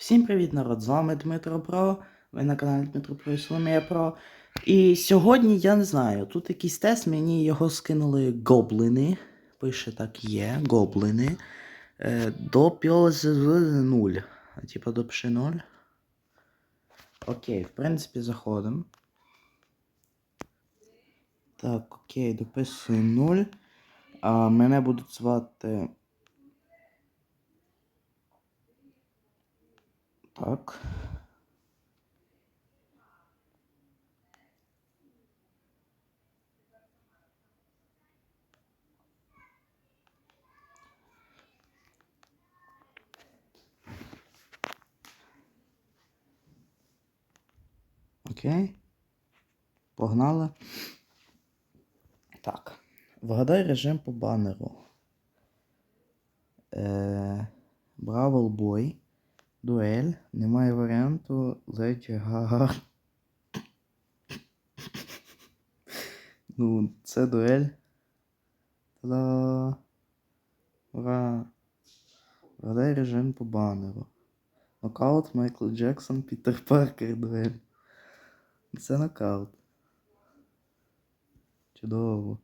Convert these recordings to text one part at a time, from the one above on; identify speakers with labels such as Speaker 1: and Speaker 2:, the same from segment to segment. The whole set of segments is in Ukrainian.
Speaker 1: Всім привіт, народ! З вами Дмитро Про. Ви на каналі Дмитро Про і Соломія Про. І сьогодні я не знаю, тут якийсь тест, мені його скинули гоблини. Пише так є, гоблини. Е, до пілз 0. Типа до пши 0. Окей, в принципі, заходимо. Так, окей, дописую 0. А мене будуть звати. Так. Окей. Погнали. Так. Вгадай режим по банеру. Е, Бравл Бой. Дуель. Немає варіанту. Леді Гага. Ну, це дуель. Та-да. Ура. Вгадай режим по банеру. Нокаут Майкл Джексон, Пітер Паркер, дуель. Це нокаут. Чудово.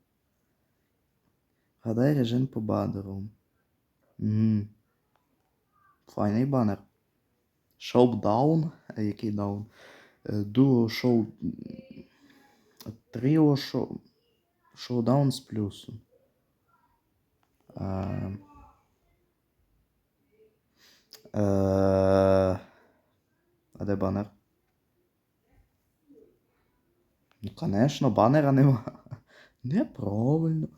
Speaker 1: Вгадай режим по банеру. Угу. Файний банер. Шоудаун. Який даун? Е, Дуо шоу. Тріо шоу. Шоудаун з плюсом. Е, е, А де банер? Ну, конечно, банера нема. Неправильно.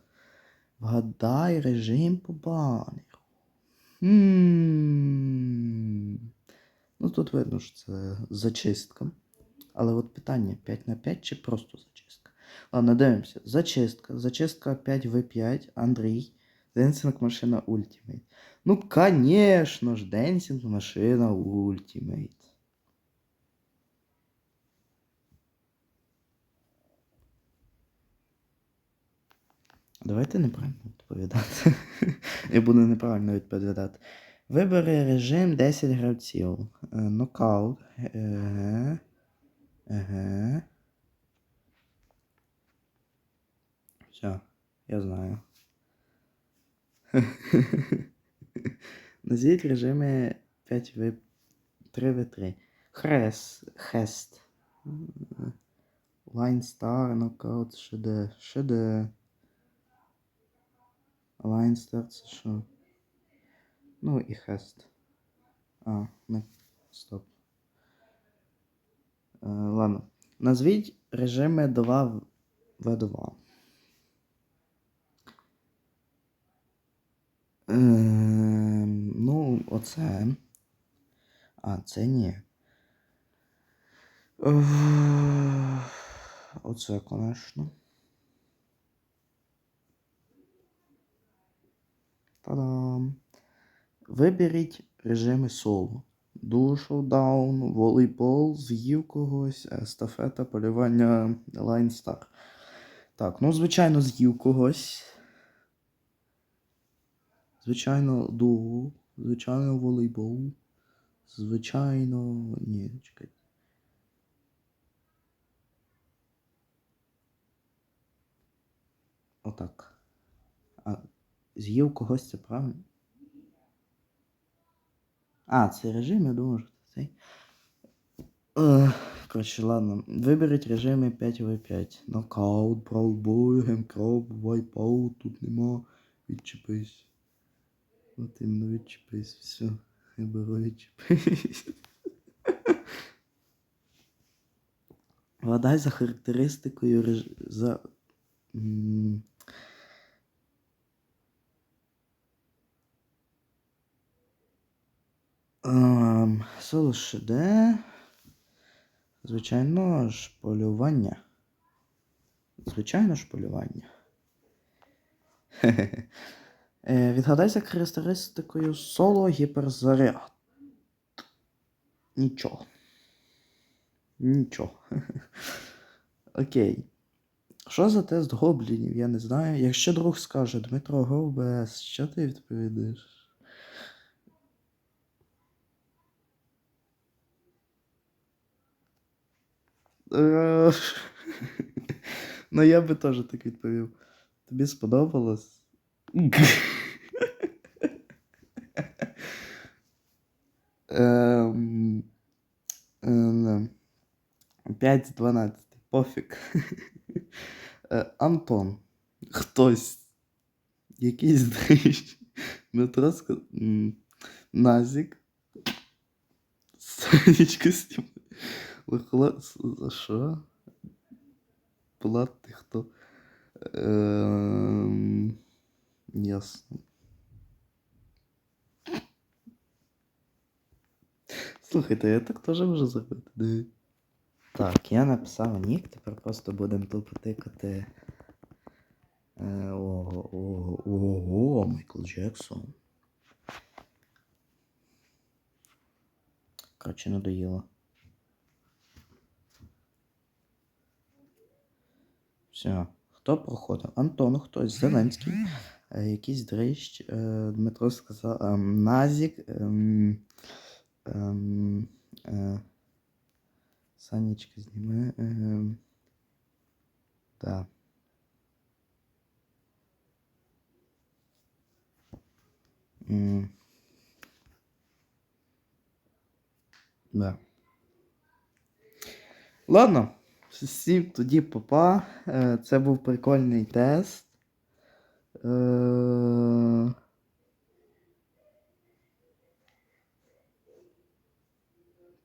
Speaker 1: Вгадай режим по банеру. Хм. Ну тут видно, що це зачистка. Але от питання 5 на 5 чи просто зачистка? Ладно, дивимося. Зачистка. Зачистка 5v5. Андрій. Денсинг машина Ultimate. Ну, конечно ж, Денсинг машина Ultimate. Давайте неправильно відповідати. Я буду неправильно відповідати. Вибери режим 10 гравців. Е, Нокаут. Еге. Еге. Все, я знаю. Назвіть режими 5v 3v3. Хрес. Хест. Line Star, Knockout, ШД. ШД. Line Star це що? Ну і Хест. А, не. Стоп. Е, ладно. Назвіть режими 2 в 2 Е, ну, оце. А, це ні. Оце, конечно. Та-дам. Виберіть режими соло. Дуо шоудаун, волейбол, з'їв когось, естафета, полювання Star. Так, ну, звичайно, з'їв когось. Звичайно, дуо. Звичайно, волейбол. Звичайно. Ні, чекайте. Отак. А з'їв когось це правильно? А, це режим, я думаю, що це цей. Е, Коротше, ладно. Виберіть режими 5v5. Нокаут, браулбой, гемкроп, вайпаут, тут нема. Відчепись. От іменно відчепись, все. Я беру відчепись. Вгадай за характеристикою реж... за. Ем, Соло ШД. Звичайно ж, полювання. Звичайно ж, полювання. Е, Відгадай характеристикою соло гіперзаряд. Нічого. Нічого. Окей. Що за тест гоблінів? Я не знаю. Якщо друг скаже Дмитро Говбес, що ти відповідаєш? Ну, я би теж так відповів. Тобі сподобалось? Ем, е, не. 5 з 12. Пофіг. Е, Антон. Хтось. Якийсь дрищ. Дмитро сказав. Назік. Сонечко знімає. Що? Влад, ти хто? Ем... Ясно. Слухайте, я так теж можу зробити. Так, я написав нік, тепер просто будемо тупо тикати. Е, ого, ого, Майкл Джексон. Коротше, надоїло. Все. Хто проходив? Антон, хтось, Зеленський, е, якийсь дрищ, е, Дмитро сказав, е, Назік, Санечка зніме. Да. Да. Ладно, всім тоді попа. Е, Це був прикольний тест. Е,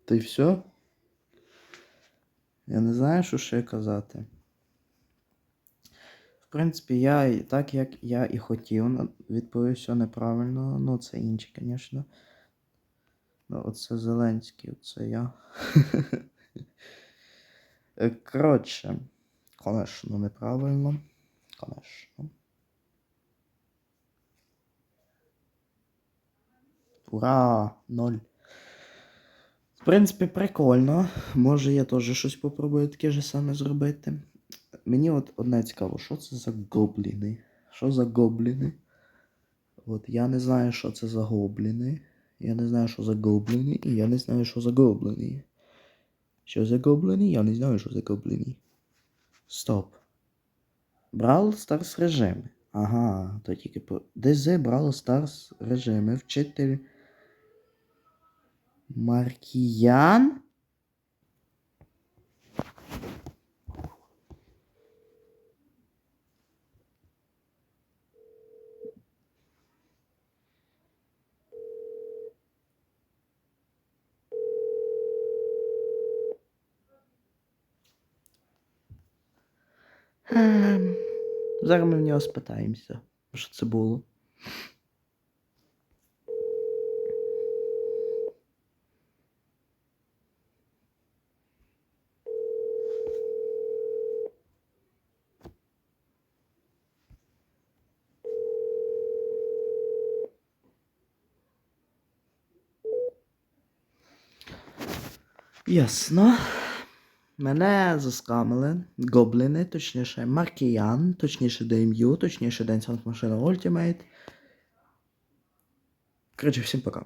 Speaker 1: Та й все. Я не знаю, що ще казати. В принципі, я так, як я і хотів, відповів все неправильно. Ну, це інші, звісно. Ну, оце Зеленський, оце я. Е, Коротше, конечно, неправильно. Конечно. Ура! Ноль. В принципі, прикольно. Може, я теж щось попробую таке ж саме зробити. Мені от одне цікаво, що це за гобліни? Що за гобліни? От я не знаю, що це за гобліни. Я не знаю, що за гобліни, і я не знаю, що за гобліни. Що за гоблини? Я не знаю, що за гоблини. Стоп. Брал Старс режими. Ага, то тільки по. ДЗ Брал Старс режими. Вчитель. Маркіян? Ем, Зараз ми в нього спитаємося, що це було. Ясно. Мене заскамили гобліни, точніше Маркіян, точніше DMU, точніше Dance Hunt Machine. Коротше, всім пока.